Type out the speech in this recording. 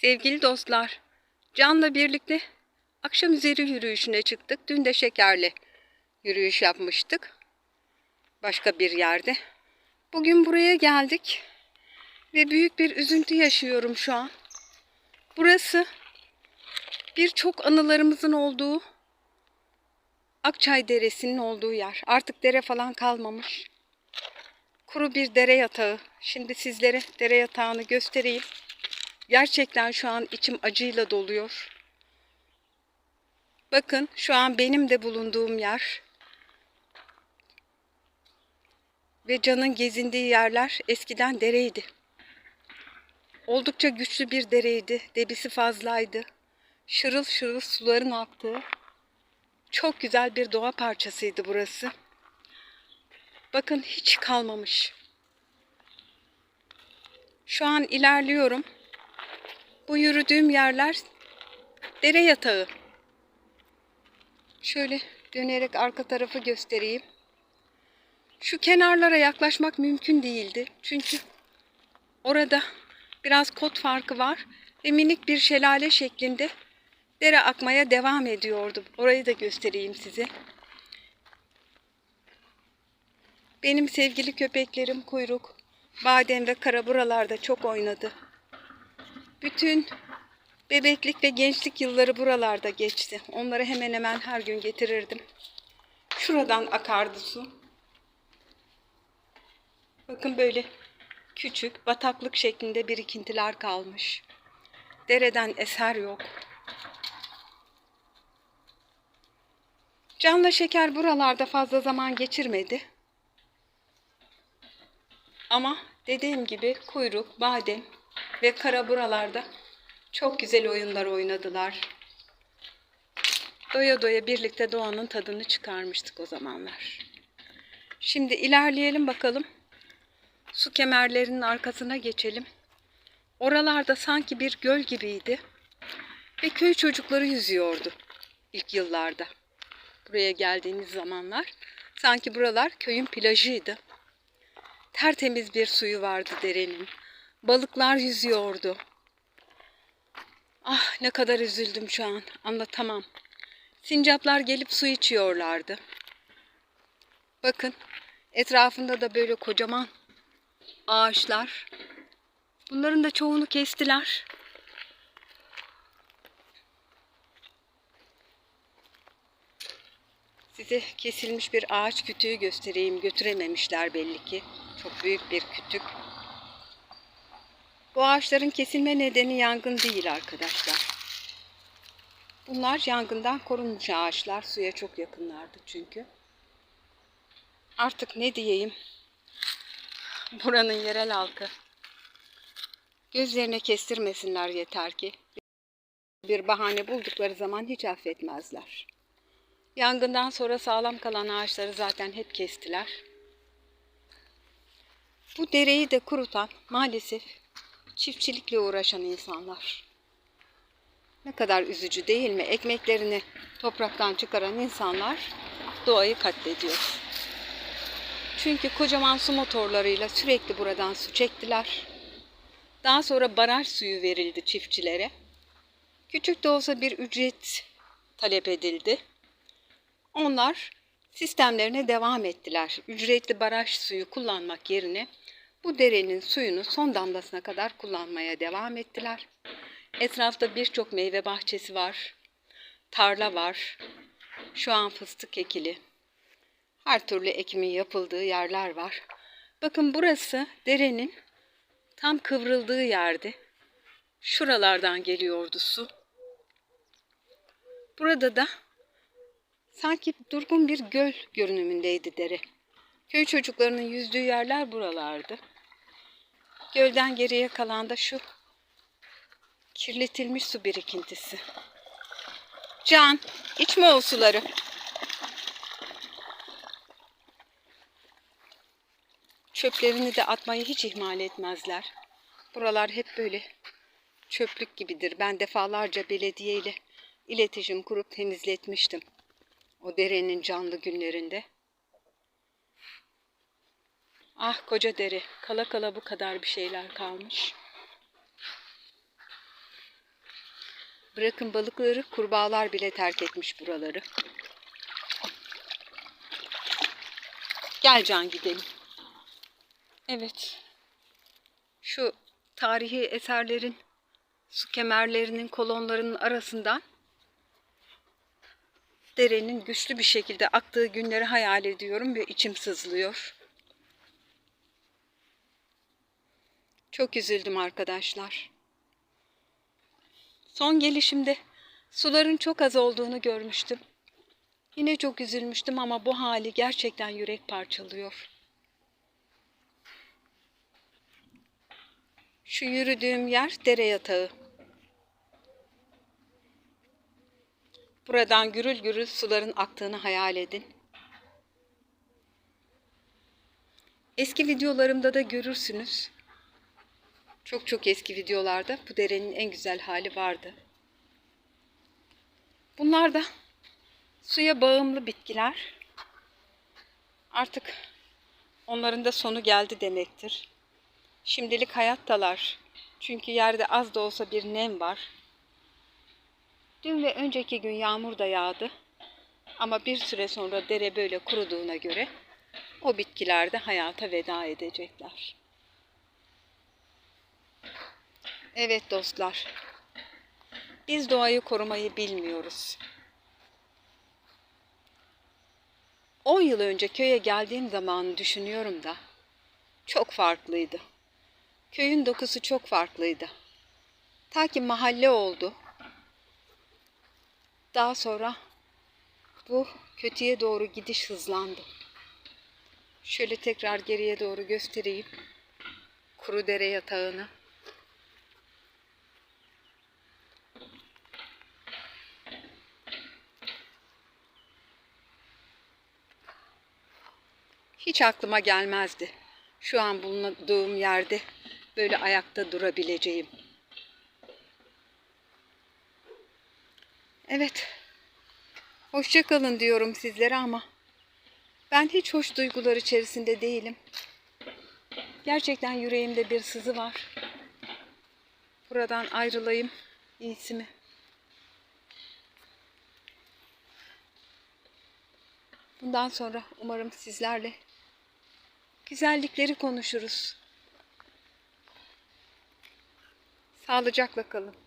Sevgili dostlar, Can'la birlikte akşam üzeri yürüyüşüne çıktık. Dün de şekerli yürüyüş yapmıştık. Başka bir yerde. Bugün buraya geldik ve büyük bir üzüntü yaşıyorum şu an. Burası birçok anılarımızın olduğu Akçay Deresi'nin olduğu yer. Artık dere falan kalmamış. Kuru bir dere yatağı. Şimdi sizlere dere yatağını göstereyim. Gerçekten şu an içim acıyla doluyor. Bakın şu an benim de bulunduğum yer. Ve Can'ın gezindiği yerler eskiden dereydi. Oldukça güçlü bir dereydi. Debisi fazlaydı. Şırıl şırıl suların aktığı. Çok güzel bir doğa parçasıydı burası. Bakın hiç kalmamış. Şu an ilerliyorum. Bu yürüdüğüm yerler dere yatağı. Şöyle dönerek arka tarafı göstereyim. Şu kenarlara yaklaşmak mümkün değildi. Çünkü orada biraz kot farkı var ve minik bir şelale şeklinde dere akmaya devam ediyordu. Orayı da göstereyim size. Benim sevgili köpeklerim kuyruk, badem ve kara buralarda çok oynadı. Bütün bebeklik ve gençlik yılları buralarda geçti. Onları hemen hemen her gün getirirdim. Şuradan akardı su. Bakın böyle küçük bataklık şeklinde birikintiler kalmış. Dereden eser yok. Canla Şeker buralarda fazla zaman geçirmedi. Ama dediğim gibi kuyruk, badem ve kara buralarda çok güzel oyunlar oynadılar. Doya doya birlikte doğanın tadını çıkarmıştık o zamanlar. Şimdi ilerleyelim bakalım. Su kemerlerinin arkasına geçelim. Oralarda sanki bir göl gibiydi. Ve köy çocukları yüzüyordu ilk yıllarda. Buraya geldiğimiz zamanlar sanki buralar köyün plajıydı. Tertemiz bir suyu vardı derenin. Balıklar yüzüyordu. Ah ne kadar üzüldüm şu an. Anlatamam. Sincaplar gelip su içiyorlardı. Bakın etrafında da böyle kocaman ağaçlar. Bunların da çoğunu kestiler. Size kesilmiş bir ağaç kütüğü göstereyim. Götürememişler belli ki. Çok büyük bir kütük. Bu ağaçların kesilme nedeni yangın değil arkadaşlar. Bunlar yangından korunmuş ağaçlar. Suya çok yakınlardı çünkü. Artık ne diyeyim? Buranın yerel halkı. Gözlerine kestirmesinler yeter ki. Bir bahane buldukları zaman hiç affetmezler. Yangından sonra sağlam kalan ağaçları zaten hep kestiler. Bu dereyi de kurutan maalesef çiftçilikle uğraşan insanlar. Ne kadar üzücü değil mi? Ekmeklerini topraktan çıkaran insanlar doğayı katlediyor. Çünkü kocaman su motorlarıyla sürekli buradan su çektiler. Daha sonra baraj suyu verildi çiftçilere. Küçük de olsa bir ücret talep edildi. Onlar sistemlerine devam ettiler. Ücretli baraj suyu kullanmak yerine bu derenin suyunu son damlasına kadar kullanmaya devam ettiler. Etrafta birçok meyve bahçesi var. Tarla var. Şu an fıstık ekili. Her türlü ekimin yapıldığı yerler var. Bakın burası derenin tam kıvrıldığı yerdi. Şuralardan geliyordu su. Burada da sanki durgun bir göl görünümündeydi dere. Köy çocuklarının yüzdüğü yerler buralardı. Gölden geriye kalan da şu kirletilmiş su birikintisi. Can, içme o suları. Çöplerini de atmayı hiç ihmal etmezler. Buralar hep böyle çöplük gibidir. Ben defalarca belediye ile iletişim kurup temizletmiştim. O derenin canlı günlerinde. Ah koca dere. Kala kala bu kadar bir şeyler kalmış. Bırakın balıkları, kurbağalar bile terk etmiş buraları. Gel Can gidelim. Evet. Şu tarihi eserlerin su kemerlerinin kolonlarının arasından derenin güçlü bir şekilde aktığı günleri hayal ediyorum ve içim sızlıyor. Çok üzüldüm arkadaşlar. Son gelişimde suların çok az olduğunu görmüştüm. Yine çok üzülmüştüm ama bu hali gerçekten yürek parçalıyor. Şu yürüdüğüm yer dere yatağı. Buradan gürül gürül suların aktığını hayal edin. Eski videolarımda da görürsünüz. Çok çok eski videolarda bu derenin en güzel hali vardı. Bunlar da suya bağımlı bitkiler. Artık onların da sonu geldi demektir. Şimdilik hayattalar. Çünkü yerde az da olsa bir nem var. Dün ve önceki gün yağmur da yağdı. Ama bir süre sonra dere böyle kuruduğuna göre o bitkiler de hayata veda edecekler. Evet dostlar. Biz doğayı korumayı bilmiyoruz. 10 yıl önce köye geldiğim zaman düşünüyorum da çok farklıydı. Köyün dokusu çok farklıydı. Ta ki mahalle oldu. Daha sonra bu kötüye doğru gidiş hızlandı. Şöyle tekrar geriye doğru göstereyim. Kuru dere yatağını. Hiç aklıma gelmezdi. Şu an bulunduğum yerde böyle ayakta durabileceğim. Evet. Hoşça kalın diyorum sizlere ama ben hiç hoş duygular içerisinde değilim. Gerçekten yüreğimde bir sızı var. Buradan ayrılayım iyisi mi? Bundan sonra umarım sizlerle güzellikleri konuşuruz. Sağlıcakla kalın.